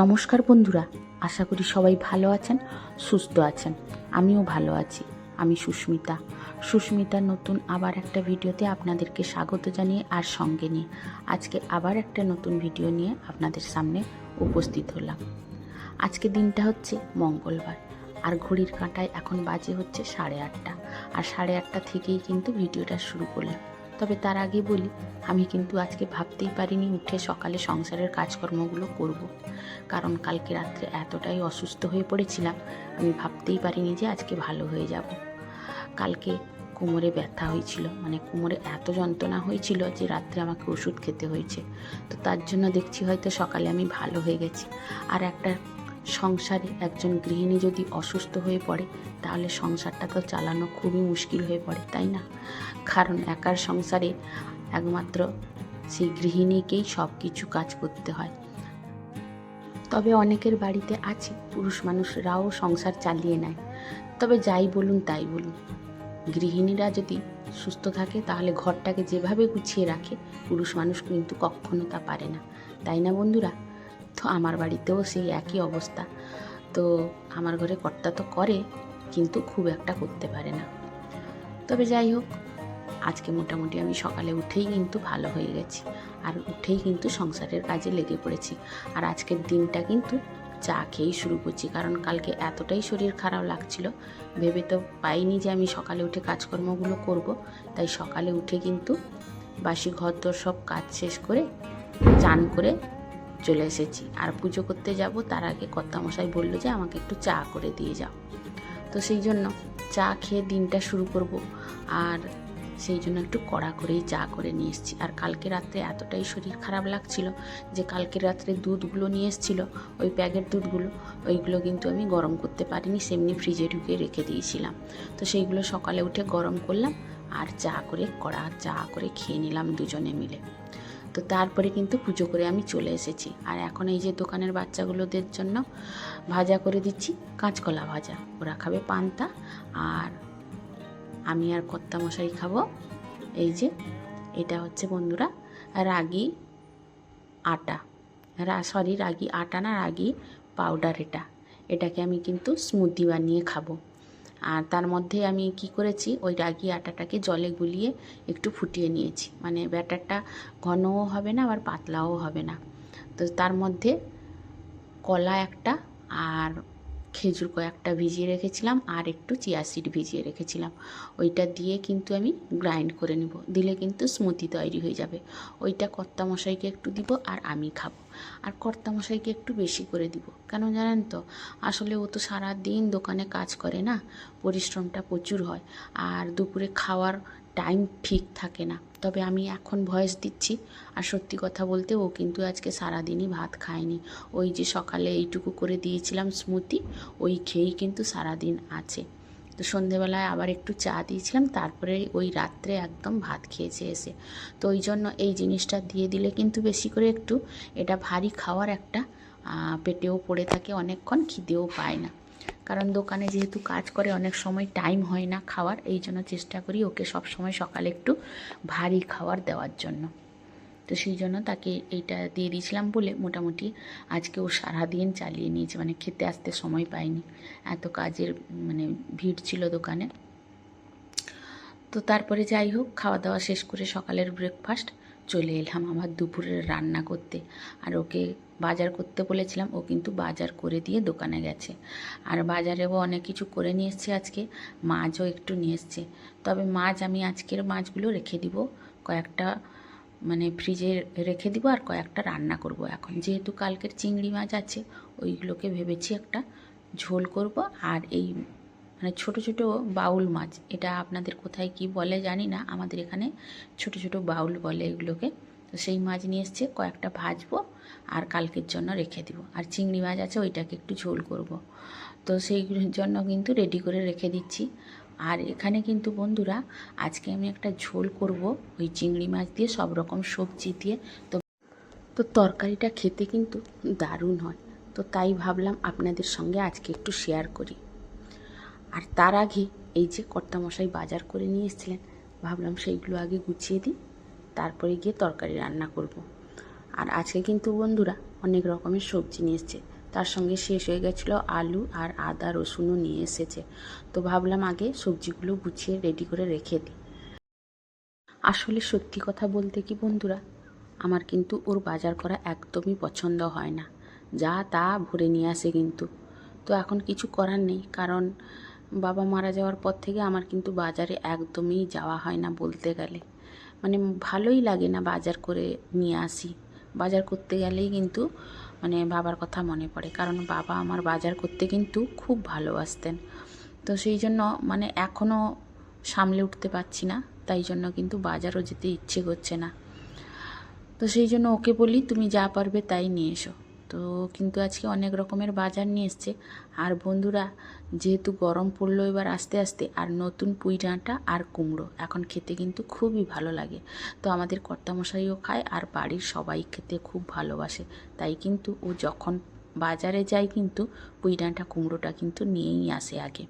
নমস্কার বন্ধুরা, আশা করি সবাই ভালো আছেন, সুস্থ আছেন। আমিও ভালো আছি, আমি সুস্মিতা। সুস্মিতার নতুন আবার একটা ভিডিওতে আপনাদেরকে স্বাগত জানিয়ে আর সঙ্গে নিয়ে আজকে আবার একটা নতুন ভিডিও নিয়ে আপনাদের সামনে উপস্থিত হলাম। আজকে দিনটা হচ্ছে মঙ্গলবার, আর ঘড়ির কাঁটায় এখন বাজে হচ্ছে সাড়ে আটটা, আর সাড়ে আটটা থেকেই কিন্তু ভিডিওটা শুরু করলাম। তবে তার আগে বলি, আমি কিন্তু আজকে ভাবতেই পারিনি উঠে সকালে সংসারের কাজকর্মগুলো করব। কারণ কালকে রাত্রে এতটাই অসুস্থ হয়ে পড়েছিলাম, আমি ভাবতেই পারিনি যে আজকে ভালো হয়ে যাব। কালকে কোমরে ব্যথা হয়েছিল মানে কোমরে এত যন্ত্রণা হয়েছিল যে রাত্রে আমাকে ওষুধ খেতে হয়েছে। তো তার জন্য দেখছি হয়তো সকালে আমি ভালো হয়ে গেছি। আর একটা সংসারে একজন গৃহিণী যদি অসুস্থ হয়ে পড়ে, তাহলে সংসারটা তো চালানো খুবই মুশকিল হয়ে পড়ে, তাই না? কারণ একার সংসারে একমাত্র সেই গৃহিণীকেই সব কিছু কাজ করতে হয়। তবে অনেকের বাড়িতে আছে পুরুষ মানুষরাও সংসার চালিয়ে নেয়। তবে যাই বলুন তাই বলুন, গৃহিণীরা যদি সুস্থ থাকে তাহলে ঘরটাকে যেভাবে গুছিয়ে রাখে, পুরুষ মানুষ কিন্তু কখনো তা পারে না। তাই না বন্ধুরা? তো আমার বাড়িতেও সেই একই অবস্থা। তো আমার ঘরে কর্তা তো করে, কিন্তু খুব একটা করতে পারে না। তবে যাই হোক আজকে মোটামুটি আমি সকালে উঠেই কিন্তু ভালো হয়ে গেছি। আর উঠেই কিন্তু সংসারের কাজে লেগে পড়েছি। আর আজকের দিনটা কিন্তু চা খেয়েই শুরু করছি। কারণ কালকে এতটাই শরীর খারাপ লাগছিল। ভেবে তো পাইনি যে আমি সকালে উঠে কাজকর্মগুলো করব। তাই সকালে উঠে কিন্তু বাসি ঘর দর সব কাজ শেষ করে চান করে চলে এসেছি। আর পুজো করতে যাব, তার আগে কর্তামশাই বলল যে আমাকে একটু চা করে দিয়ে যাও। তো সেই জন্য চা খেয়ে দিনটা শুরু করব। আর সেই জন্য একটু কড়া করেই চা করে নিয়ে এসেছি। আর কালকে রাত্রে এতটাই শরীর খারাপ লাগছিল যে কালকে রাত্রে দুধগুলো নিয়ে এসেছিল, ওই প্যাকেট দুধগুলো, ওইগুলো কিন্তু আমি গরম করতে পারিনি, সেমনি ফ্রিজে ঢুকে রেখে দিয়েছিলাম। তো সেইগুলো সকালে উঠে গরম করলাম আর চা করে, কড়া চা করে খেয়ে নিলাম দুজনে মিলে। তো তারপরে কিন্তু পুজো করে আমি চলে এসেছি। আর এখন এই যে দোকানের বাচ্চাগুলোদের জন্য ভাজা করে দিচ্ছি, কাঁচকলা ভাজা। ওরা খাবে পান্তা আর আমি আর কর্তা মশাই খাব। এই যে, এটা হচ্ছে বন্ধুরা, রাগি আটা। সরি রাগি আটা না, রাগি পাউডার এটা। এটাকে আমি কিন্তু স্মুদি বানিয়ে খাব। আর তার মধ্যে আমি কি করেছি, ওই রাগি আটাটাকে জলে গুলিয়ে একটু ফুটিয়ে নিয়েছি। মানে ব্যাটারটা ঘনও হবে না, আবার পাতলাও হবে না। তো তার মধ্যে কলা একটা আর খেজুর কয়েকটা ভিজিয়ে রেখেছিলাম আর একটু চিয়া সিড ভিজিয়ে রেখেছিলাম। ওইটা দিয়ে কিন্তু আমি গ্রাইন্ড করে নেব। দিলে কিন্তু স্মুতি তৈরি হয়ে যাবে। ওইটা কর্তা মশাইকে একটু দিব আর আমি খাব। আর কর্তা মশাইকে একটু বেশি করে দিব। কেন জানেন তো? আসলে ও তো সারা দিন দোকানে কাজ করে না। পরিশ্রমটা প্রচুর হয়। আর দুপুরে খাওয়ার টাইম ঠিক থাকে না। তবে আমি এখন ভয়েস দিচ্ছি আর সত্যি কথা বলতে ও কিন্তু আজকে সারাদিনই ভাত খায়নি। ওই যে সকালে এইটুকু করে দিয়েছিলাম স্মুতি ওই খেয়েই কিন্তু সারাদিন আছে। তো সন্ধেবেলায় আবার একটু চা দিয়েছিলাম, তারপরে ওই রাত্রে একদম ভাত খেয়েছে এসে। তো ওই জন্য এই জিনিসটা দিয়ে দিলে কিন্তু বেশি করে একটু এটা ভারী খাওয়ার একটা পেটেও পড়ে থাকে, অনেকক্ষণ খিদেও পায় না। কারণ দোকানে যেহেতু কাজ করে অনেক সময় টাইম হয় না খাওয়ার, এই জন্য চেষ্টা করি ওকে সব সময় সকালে একটু ভারী খাবার দেওয়ার জন্য। তো সেই জন্য তাকে এইটা দিয়ে দিয়েছিলাম বলে মোটামুটি আজকে ও সারাদিন চালিয়ে নিয়েছে মানে খেতে আসতে সময় পায়নি। এত কাজের মানে ভিড় ছিল দোকানে। তো তারপরে যাই হোক, খাওয়া দাওয়া শেষ করে সকালের ব্রেকফাস্ট চলে এলাম আমার দুপুরের রান্না করতে। আর ওকে বাজার করতে বলেছিলাম, ও কিন্তু বাজার করে দিয়ে দোকানে গেছে। আর বাজারেও অনেক কিছু করে নিয়ে এসছে আজকে, মাছও একটু নিয়ে এসছে। তবে মাছ আমি আজকের মাছগুলো রেখে দিব, কয়েকটা মানে ফ্রিজে রেখে দিব আর কয়েকটা রান্না করব এখন। যেহেতু কালকের চিংড়ি মাছ আছে, ওইগুলোকে ভেবেছি একটা ঝোল করব। আর এই মানে ছোট ছোট বাউল মাছ, এটা আপনাদের কোথায় কি বলে জানি না, আমাদের এখানে ছোট ছোট বাউল বলে এগুলোকে। তো সেই মাছ নিয়ে এসছে, কয়েকটা ভাজবো আর কালকের জন্য রেখে দিব। আর চিংড়ি মাছ আছে, ওইটাকে একটু ঝোল করব। তো সেই জন্য কিন্তু রেডি করে রেখে দিচ্ছি। আর এখানে কিন্তু বন্ধুরা, আজকে আমি একটা ঝোল করব, ওই চিংড়ি মাছ দিয়ে সব রকম সবজি দিয়ে। তো তো তরকারিটা খেতে কিন্তু দারুণ হয়। তো তাই ভাবলাম আপনাদের সঙ্গে আজকে একটু শেয়ার করি। আর তার আগে এই যে কর্তামশাই বাজার করে নিয়ে এসেছিলেন, ভাবলাম সেইগুলো আগে গুছিয়ে দিই। তারপরে গিয়ে তরকারি রান্না করব। আর আজকে কিন্তু বন্ধুরা অনেক রকমের সবজি নিয়ে এসছে। তার সঙ্গে শেষ হয়ে গেছিল আলু আর আদা রসুনও নিয়ে এসেছে। তো ভাবলাম আগে সবজিগুলো গুছিয়ে রেডি করে রেখে দিই। আসলে সত্যি কথা বলতে কি বন্ধুরা, আমার কিন্তু ওর বাজার করা একদমই পছন্দ হয় না। যা তা ভরে নিয়ে আসে কিন্তু। তো এখন কিছু করার নেই, কারণ বাবা মারা যাওয়ার পর থেকে আমার কিন্তু বাজারে একদমই যাওয়া হয় না বলতে গেলে। মানে ভালোই লাগে না বাজার করে নিয়ে আসি। বাজার করতে গেলেই কিন্তু মানে বাবার কথা মনে পড়ে। কারণ বাবা আমার বাজার করতে কিন্তু খুব ভালোবাসতেন। তো সেই জন্য মানে এখনও সামলে উঠতে পারছি না। তাই জন্য কিন্তু বাজারও যেতে ইচ্ছে করছে না। তো সেই জন্য ওকে বলি, তুমি যা পারবে তাই নিয়ে এসো। তো কিন্তু আজকে অনেক রকমের বাজার নিয়ে এসছে। আর বন্ধুরা, যেহেতু গরম পড়ল এবার আস্তে আস্তে, আর নতুন পুঁই ডাঁটা আর কুমড়ো, এখন খেতে কিন্তু খুবই ভালো লাগে। তো আমাদের কর্তামশাইও খায় আর বাড়ির সবাই খেতে খুব ভালোবাসে। তাই কিন্তু ও যখন বাজারে যায় কিন্তু পুঁই ডাঁটা, কুমড়োটা কিন্তু নিয়েই আসে আগে।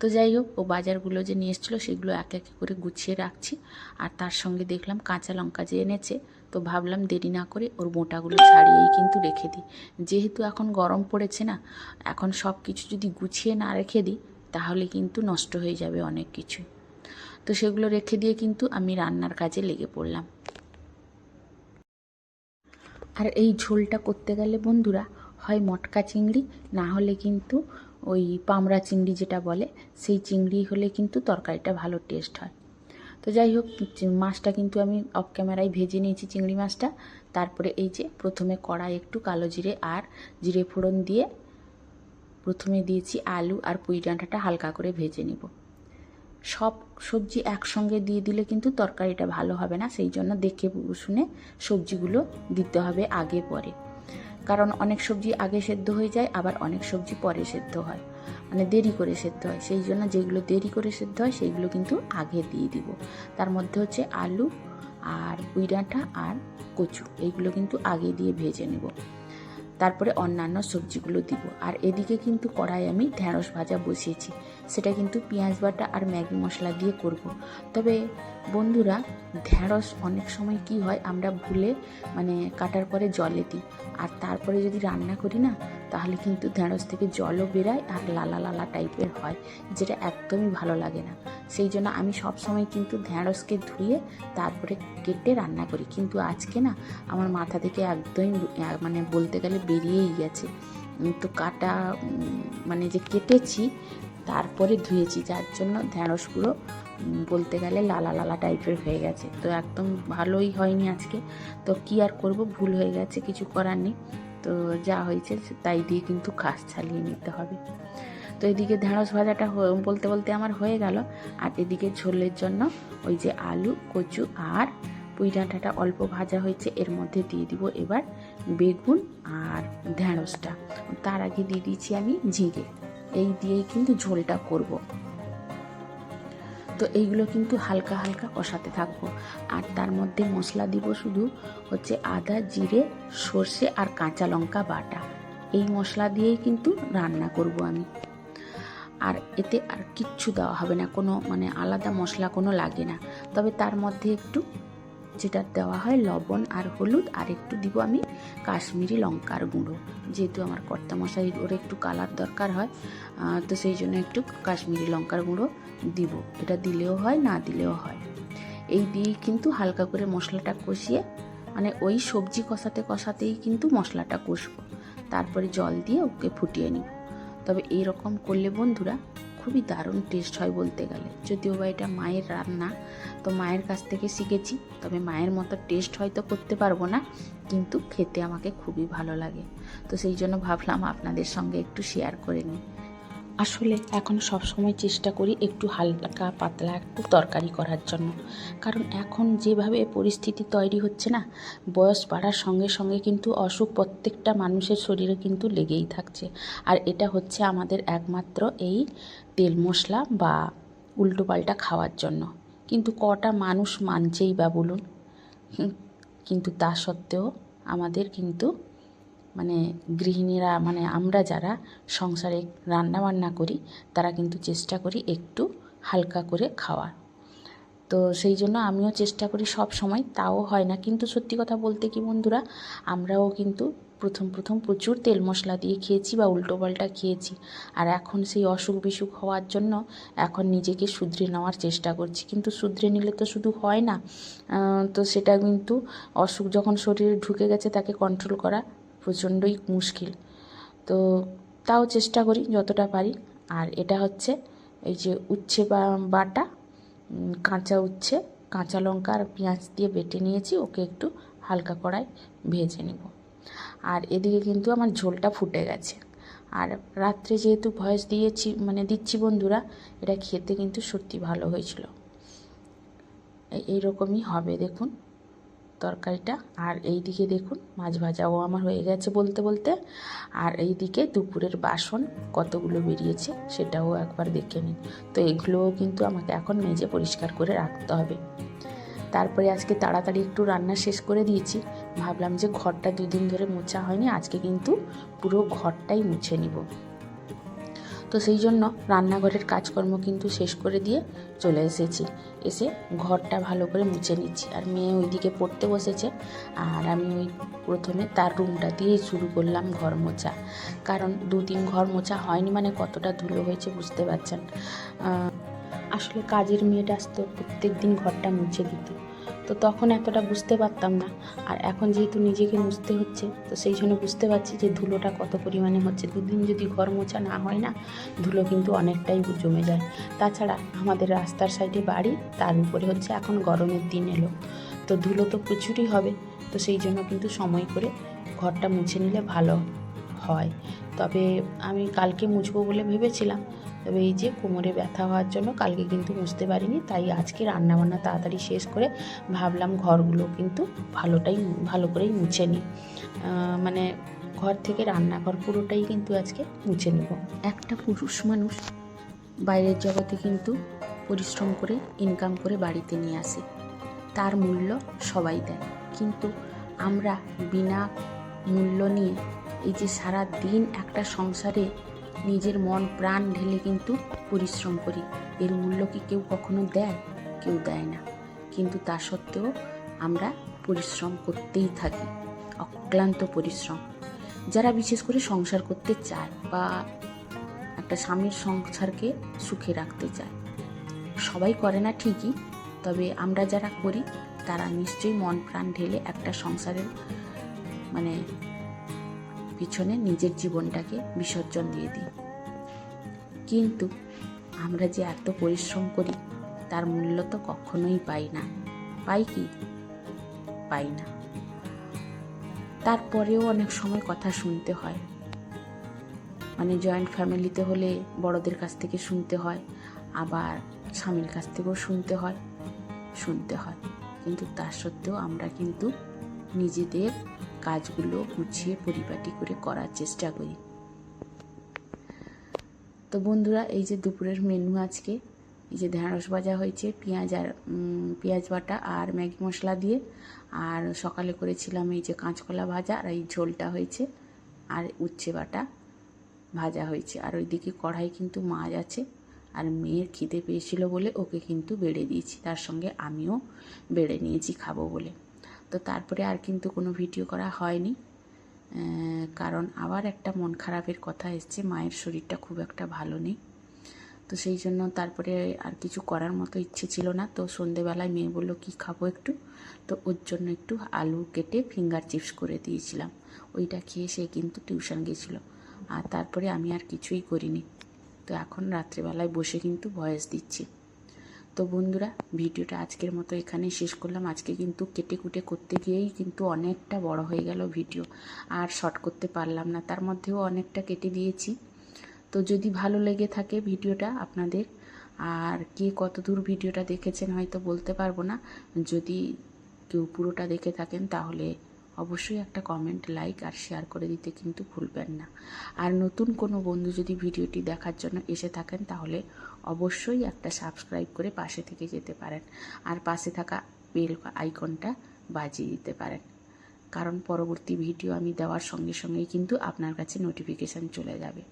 তো যাই হোক, ও বাজারগুলো যে নিয়ে এসেছিল সেগুলো এক এক করে গুছিয়ে রাখছি। আর তার সঙ্গে দেখলাম কাঁচা লঙ্কা যে এনেছে তো ভাবলাম দেরি না করে ওর মোটাগুলো ছাড়িয়েই কিন্তু রেখে দিই। যেহেতু এখন গরম পড়েছে না, এখন সব কিছু যদি গুছিয়ে না রেখে দিই, তাহলে কিন্তু নষ্ট হয়ে যাবে অনেক কিছু। তো সেগুলো রেখে দিয়ে কিন্তু আমি রান্নার কাজে লেগে পড়লাম। আর এই ঝোলটা করতে গেলে বন্ধুরা, হয় মটকা চিংড়ি, না হলে কিন্তু ওই পামড়া চিংড়ি যেটা বলে, সেই চিংড়ি হলে কিন্তু তরকারিটা ভালো টেস্ট হয়। তো যাই হোক মাছটা কিন্তু আমি অফ ক্যামেরায় ভেজে নিয়েছি চিংড়ি মাছটা। তারপরে এই যে প্রথমে কড়াই একটু কালো জিরে আর জিরে ফোড়ন দিয়ে প্রথমে দিয়েছি আলু আর পুঁই ডাঁটাটা হালকা করে ভেজে নিব। সব সবজি একসঙ্গে দিয়ে দিলে কিন্তু তরকারিটা ভালো হবে না, সেই জন্য দেখে শুনে সবজিগুলো দিতে হবে আগে পরে। কারণ অনেক সবজি আগে সেদ্ধ হয়ে যায়, আবার অনেক সবজি পরে সেদ্ধ হয়। মানে দেরি করে সেদ্ধ হয়। সেই জন্য যেগুলো দেরি করে সেদ্ধ হয়, সেইগুলো কিন্তু আগে দিয়ে দিব। তার মধ্যে হচ্ছে আলু আর পুঁই ডাঁটা আর কচু, এইগুলো কিন্তু আগে দিয়ে ভেজে নেব। তারপরে অন্যান্য সবজিগুলো দিব। আর এদিকে কিন্তু কড়াই আমি ঢ্যাঁড়স ভাজা বসিয়েছি। সেটা কিন্তু পেঁয়াজ বাটা আর ম্যাগি মশলা দিয়ে করব। তবে বন্ধুরা, ঢ্যাঁড়স অনেক সময় কি হয়, আমরা ভুলে মানে কাটার পরে জলে দিই। আর তারপরে যদি রান্না করি না, তাহলে কিন্তু ঢ্যাঁড়স থেকে জলও বেরায় আর লালা লালা টাইপের হয়, যেটা একদমই ভালো লাগে না। সেই জন্য আমি সব সময় কিন্তু ঢ্যাঁড়সকে ধুয়ে তারপরে কেটে রান্না করি। কিন্তু আজকে না, আমার মাথা থেকে একদমই মানে বলতে গেলে বেরিয়েই গেছে। তো কাটা মানে যে কেটেছি, তারপরে ধুয়েছি, যার জন্য ঢ্যাঁড়সগুলো বলতে গেলে লালা লালা টাইপের হয়ে গেছে। তো একদম ভালোই হয়নি আজকে। তো কি আর করব? ভুল হয়ে গেছে, কিছু করার নেই। তো যা হয়েছে তাই দিয়ে কিন্তু কাজ চালিয়ে নিতে হবে। তো এদিকে ঢেঁড়স ভাজাটা বলতে বলতে আমার হয়ে গেল। আর এদিকে ঝোলের জন্য ওই যে আলু, কচু আর পুঁই ডাঁটাটা অল্প ভাজা হয়েছে। এর মধ্যে দিয়ে দিব এবার বেগুন আর ঢেঁড়সটা। তার আগে দিয়ে দিয়েছি আমি ঝিঙে। এই দিয়েই কিন্তু ঝোলটা করব। তো এইগুলো কিন্তু হালকা হালকা কষাতে থাকব। আর তার মধ্যে মশলা দিব শুধু হচ্ছে আদা, জিরে, সর্ষে আর কাঁচা লঙ্কা বাটা। এই মশলা দিয়েই কিন্তু রান্না করব আমি। আর এতে আর কিচ্ছু দেওয়া হবে না, কোনো মানে আলাদা মশলা কোনো লাগে না। তবে তার মধ্যে একটু যেটা দেওয়া হয় লবণ আর হলুদ আর একটু দিব আমি কাশ্মীরি লঙ্কার গুঁড়ো। যেহেতু আমার কর্তা মশাই ওর একটু কালার দরকার হয় তো সেই জন্য একটু কাশ্মীরি লঙ্কার গুঁড়ো দিব। এটা দিলেও হয়, না দিলেও হয়। এই দিয়েই কিন্তু হালকা করে মশলাটা কষিয়ে মানে ওই সবজি কষাতে কষাতেই কিন্তু মশলাটা কষবো। তারপরে জল দিয়ে ওকে ফুটিয়ে নিব। তবে এই রকম করলে বন্ধুরা খুবই দারুণ টেস্ট হয় বলতে গেলে। যদিও বা এটা মায়ের রান্না, তো মায়ের কাছ থেকে শিখেছি, তবে মায়ের মতো টেস্ট হয়তো করতে পারব না, কিন্তু খেতে আমাকে খুবই ভালো লাগে। তো সেই জন্য ভাবলাম আপনাদের সঙ্গে একটু শেয়ার করে নিই। আসলে এখন সব সময় চেষ্টা করি একটু হালকা পাতলা, একটু তরকারি করার জন্য। কারণ এখন যেভাবে পরিস্থিতি তৈরি হচ্ছে না, বয়স বাড়ার সঙ্গে সঙ্গে কিন্তু অসুখ প্রত্যেকটা মানুষের শরীরে কিন্তু লেগেই থাকছে। আর এটা হচ্ছে আমাদের একমাত্র এই তেল মশলা বা উল্টোপাল্টা খাওয়ার জন্য। কিন্তু কটা মানুষ মানছেই বা বলুন? কিন্তু তা সত্ত্বেও আমাদের কিন্তু মানে গৃহিণীরা মানে আমরা যারা সংসারে রান্না বান্না করি, তারা কিন্তু চেষ্টা করি একটু হালকা করে খাওয়ার। তো সেই জন্য আমিও চেষ্টা করি সব সময়, তাও হয় না। কিন্তু সত্যি কথা বলতে কি বন্ধুরা, আমরাও কিন্তু প্রথম প্রথম প্রচুর তেল মশলা দিয়ে খেয়েছি বা উল্টো পাল্টা খেয়েছি। আর এখন সেই অসুখ বিসুখ হওয়ার জন্য এখন নিজেকে শুধরে নেওয়ার চেষ্টা করছি। কিন্তু শুধরে নিলে তো শুধু হয় না। তো সেটা কিন্তু অসুখ যখন শরীরে ঢুকে গেছে, তাকে কন্ট্রোল করা প্রচণ্ডই মুশকিল। তো তাও চেষ্টা করি যতটা পারি। আর এটা হচ্ছে এই যে উচ্ছে বা বাটা কাঁচা উচ্ছে, কাঁচা লঙ্কা আর পেঁয়াজ দিয়ে বেটে নিয়েছি, ওকে একটু হালকা কড়াই ভেজে নেব। আর এদিকে কিন্তু আমার ঝোলটা ফুটে গেছে। আর রাত্রে যেহেতু ভয়েস দিয়েছি মানে দিচ্ছি বন্ধুরা, এটা খেতে কিন্তু সত্যি ভালো হয়েছিল। এই- এইরকমই হবে, দেখুন। তরকারিটা। আর এই দিকে দেখুন, মাছ ভাজাও আমার হয়ে গেছে বলতে বলতে। আর এই দিকে দুপুরের বাসন কতগুলো বেরিয়েছে সেটাও একবার দেখে নিন। তো এগুলোও কিন্তু আমাকে এখন মেজে পরিষ্কার করে রাখতে হবে। তারপরে আজকে তাড়াতাড়ি একটু রান্না শেষ করে দিয়েছি। ভাবলাম যে ঘরটা দুদিন ধরে মোছা হয়নি, আজকে কিন্তু পুরো ঘরটাই মুছে নিব। তো সেই জন্য রান্নাঘরের কাজকর্ম কিন্তু শেষ করে দিয়ে চলে এসেছি। এসে ঘরটা ভালো করে মুছে নিচ্ছি। আর মেয়ে ওইদিকে পড়তে বসেছে। আর আমি ওই প্রথমে তার রুমটা দিয়ে শুরু করলাম ঘর মোছা। কারণ দু তিন ঘর মোছা হয়নি মানে কতটা ধুলো হয়েছে বুঝতে পারছেন। আসলে কাজের মেয়েটা আসতো প্রত্যেক দিন ঘরটা মুছে দিত। তো তখন এতটা বুঝতে পারতাম না। আর এখন যেহেতু নিজেকে মুছতে হচ্ছে, তো সেই জন্য বুঝতে পারছি যে ধুলোটা কত পরিমাণে হচ্ছে। দুদিন যদি ঘর মোছা না হয় না, ধুলো কিন্তু অনেকটাই জমে যায়। তাছাড়া আমাদের রাস্তার সাইডে বাড়ি, তার উপরে হচ্ছে এখন গরমের দিন এলো। তো ধুলো তো প্রচুরই হবে, তো সেই জন্য কিন্তু সময় করে ঘরটা মুছে নিলে ভালো হয়। তবে আমি কালকে মুছবো বলে ভেবেছিলাম তবে এই যে কোমরে ব্যথা হওয়ার জন্য কালকে কিন্তু মুছতে পারিনি, তাই আজকে রান্নাবান্না তাড়াতাড়ি শেষ করে ভাবলাম ঘরগুলো কিন্তু ভালোটাই, ভালো করেই মুছে নিই। মানে ঘর থেকে রান্নাঘর পুরোটাই কিন্তু আজকে মুছে নেব। একটা পুরুষ মানুষ বাইরের জগতে কিন্তু পরিশ্রম করে ইনকাম করে বাড়িতে নিয়ে আসে। তার মূল্য সবাই দেয়। কিন্তু আমরা বিনা মূল্য নিয়ে এই যে সারা দিন একটা সংসারে নিজের মন প্রাণ ঢেলে কিন্তু পরিশ্রম করি। এর মূল্য কি কেউ কখনো দেয়? কেউ দেয় না। কিন্তু তা সত্ত্বেও আমরা পরিশ্রম করতেই থাকি, অক্লান্ত পরিশ্রম। যারা বিশেষ করে সংসার করতে চায় বা একটা স্বামীর সংসারকে সুখে রাখতে চায়, সবাই করে না ঠিকই, তবে আমরা যারা করি, তারা নিশ্চয়ই মন প্রাণ ঢেলে একটা সংসারের মানে পিছনে নিজের জীবনটাকে বিসর্জন দিয়ে দিই। কিন্তু আমরা যে এত পরিশ্রম করি, তার মূল্য তো কখনোই পাই না। পাই কি? পাই না। তারপরেও অনেক সময় কথা শুনতে হয়। মানে জয়েন্ট ফ্যামিলিতে হলে বড়দের কাছ থেকে শুনতে হয়, আবার স্বামীর কাছ থেকেও শুনতে হয় শুনতে হয়। কিন্তু তার সত্ত্বেও আমরা কিন্তু নিজেদের কাজগুলো গুছিয়ে পরিপাটি করে করার চেষ্টা করি। তো বন্ধুরা, এই যে দুপুরের মেনু আজকে, এই যে ঢ্যাঁড়স ভাজা হয়েছে, পেঁয়াজ আর পেঁয়াজ বাটা আর ম্যাগি মশলা দিয়ে, আর সকালে করেছিলাম এই যে কাঁচকলা ভাজা আর এই ঝোলটা হয়েছে, আর উচ্ছে বাটা ভাজা হয়েছে। আর ওইদিকে কড়াই কিন্তু মাছ আছে, আর মেয়ের খিদে পেয়েছিল বলে ওকে কিন্তু বেড়ে দিয়েছি, তার সঙ্গে আমিও বেড়ে নিয়েছি খাব বলে। তো তারপরে আর কিন্তু কোনো ভিডিও করা হয়নি। কারণ আবার একটা মন খারাপের কথা এসছে, মায়ের শরীরটা খুব একটা ভালো নেই। তো সেই জন্য তারপরে আর কিছু করার মতো ইচ্ছে ছিল না। তো সন্ধেবেলায় মেয়ে বলল, কি খাব একটু? তো ওর জন্য একটু আলু কেটে ফিঙ্গার চিপস করে দিয়েছিলাম। ওইটা খেয়ে সে কিন্তু টিউশন গেছিল। আর তারপরে আমি আর কিছুই করিনি। তো এখন রাত্রেবেলায় বসে কিন্তু ভয়েস দিচ্ছি। তো বন্ধুরা, ভিডিওটা আজকের মতো এখানেই শেষ করলাম। আজকে কিন্তু কেটে কুটে করতে গিয়েই কিন্তু অনেকটা বড় হয়ে গেল ভিডিও। আর শর্ট করতে পারলাম না, তার মধ্যেও অনেকটা কেটে দিয়েছি। তো যদি ভালো লেগে থাকে ভিডিওটা আপনাদের, আর কে কত দূর ভিডিওটা দেখেছেন হয়তো বলতে পারব না। যদি কেউ পুরোটা দেখে থাকেন, তাহলে অবশ্যই একটা কমেন্ট লাইক আর শেয়ার করে দিতে কিন্তু ভুলবেন না। আর নতুন কোনো বন্ধু যদি ভিডিওটি দেখার জন্য এসে থাকেন, তাহলে অবশ্যই একটা সাবস্ক্রাইব করে পাশে থেকে যেতে পারেন। আর পাশে থাকা বেল আইকনটা বাজিয়ে দিতে পারেন। কারণ পরবর্তী ভিডিও আমি দেওয়ার সঙ্গে সঙ্গেই কিন্তু আপনার কাছে নোটিফিকেশান চলে যাবে।